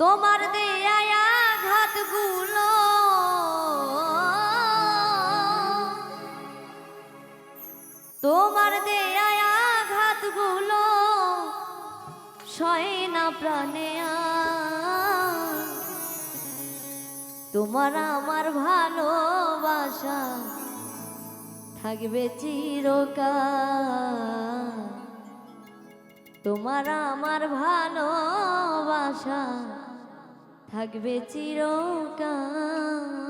তোমার দেয়া গুলো তোমার দেয়া গুলো সয় না প্রাণে তোমার আমার ভালোবাসা থাকবে চিরকাল। তোমার আমার ভালোবাসা থাকবে চিরকাল।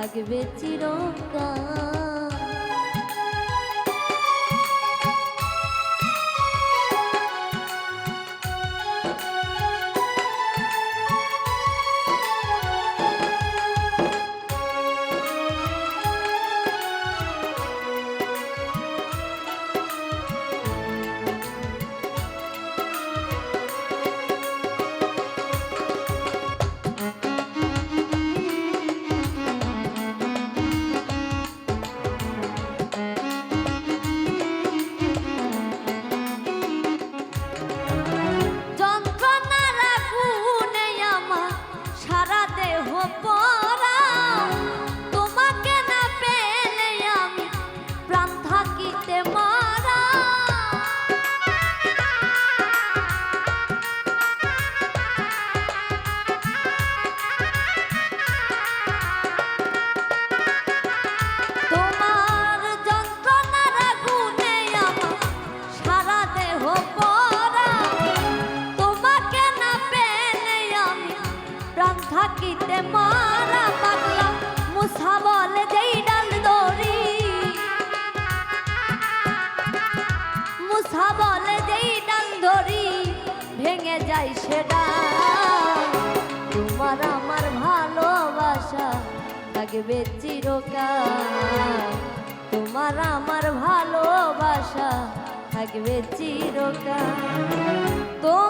থাকবে চিরকাল। ভেঙে যায় সেটা। তোমার আমার ভালোবাসা থাকবে চিরকাল। তোমার আমার ভালোবাসা থাকবে চিরকাল। তোমার